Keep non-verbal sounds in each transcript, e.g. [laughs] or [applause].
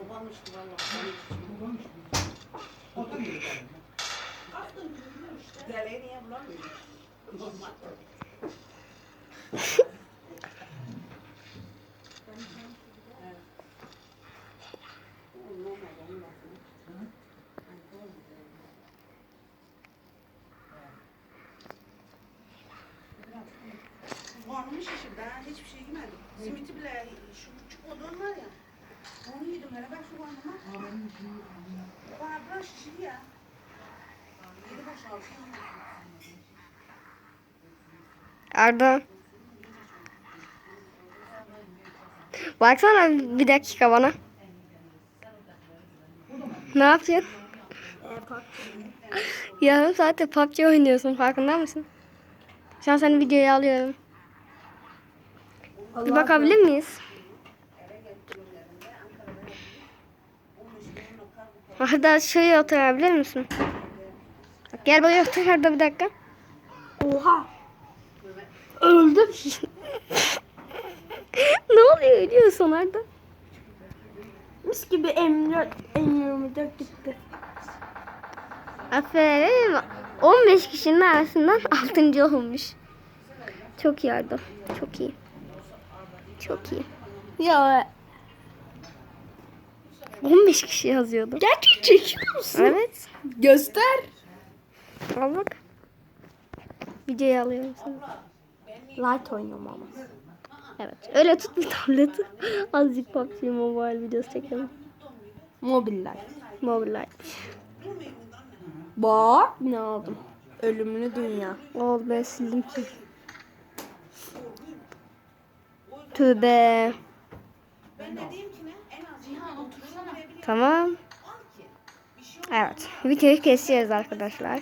Uğramıştı vallahi. Aklım durmuyor işte. Deleği niye bulamıyor? Normal. Evet. O normal, onun lafını. Ay, doğru. Karnımı şişirdi ha. Hiçbir şey yemedim. Simiti bile şu küçük odun Arda. Baksana bir dakika bana. Ne yapıyorsun? Yarım saattir PUBG oynuyorsun farkında mısın? Şu an seni videoya alıyorum. Bir bakabilir miyiz? Arda şuraya oturabilir misin? Bak, Gel buraya otur Arda bir dakika. Oha. Öldüm. [laughs] ne oluyor ölüyorsun Arda? Mis gibi emri emrimi gitti. Aferin. 15 kişinin arasından 6. olmuş. Çok iyi Arda. Çok iyi. Çok iyi. Ya 15 kişi yazıyordu. gerçek çekiyor musun? Evet. Göster. Al bak. Videoyu alıyorum sana. Light oynuyorum ama. Evet. Öyle tut bir tableti. [laughs] Azıcık PUBG Mobile videosu çekelim. Mobiller. Mobile Bak ne aldım. Ölümlü dünya. Oldu ben sildim ki. Tövbe. Tamam. Evet. Videoyu kesiyoruz arkadaşlar.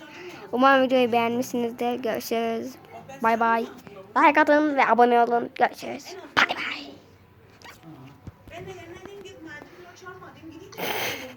Umarım videoyu beğenmişsinizdir. Görüşürüz. Bay bay. Like atın ve abone olun. Görüşürüz.